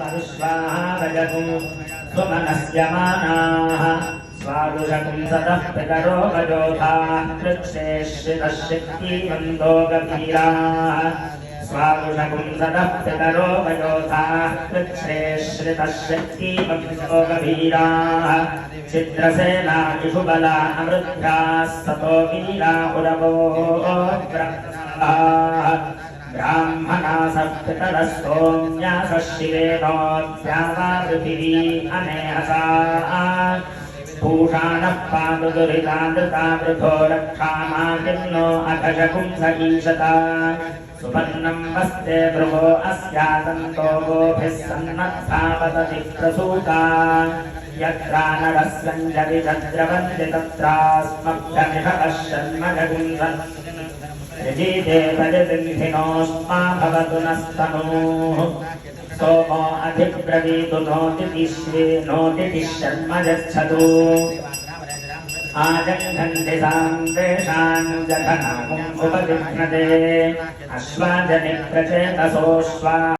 मनुष्वाहारजगुं स्वमनस्यमानाः स्वादुषकुं सतः पितरो वजोधाः कृच्छेश्रितः शक्तिमन्दो गभीराः स्वादुषकुं सतः पितरो वजोधाः कृच्छेश्रितः शक्तिमन्दो गभीराः चित्रसेनादिषु बला अमृद्भ्याः सतो वीरा पुरवो ब्रह्मणाः ब्राह्मणासः पितरस्तोम्यासः शिवेनोऽध्यावा पृथिवी अनेहसा भूषाणः पादुदुरितामृता वृथो रक्षामाकिन्नो अघशकुंस ईशता सुवर्णम् वस्ते भृगो अस्यादन्तो गोभिः सन्नद्धावतति प्रसूता यत्रा नरः सञ्जरि तद्रवन्ति तत्रास्मभ्यमिह पश्यन्मजगुंसन् यजीते परिबन्धिनोऽस्मा भवतु नस्तनूः सोमो अधिब्रवीतु नोदितिश्वे नोदितिः शर्म यच्छतु आजङ्घन्ति सान्देशान् जघनामुम् उपजिह्नते अश्वाजनि प्रचेतसोऽश्वा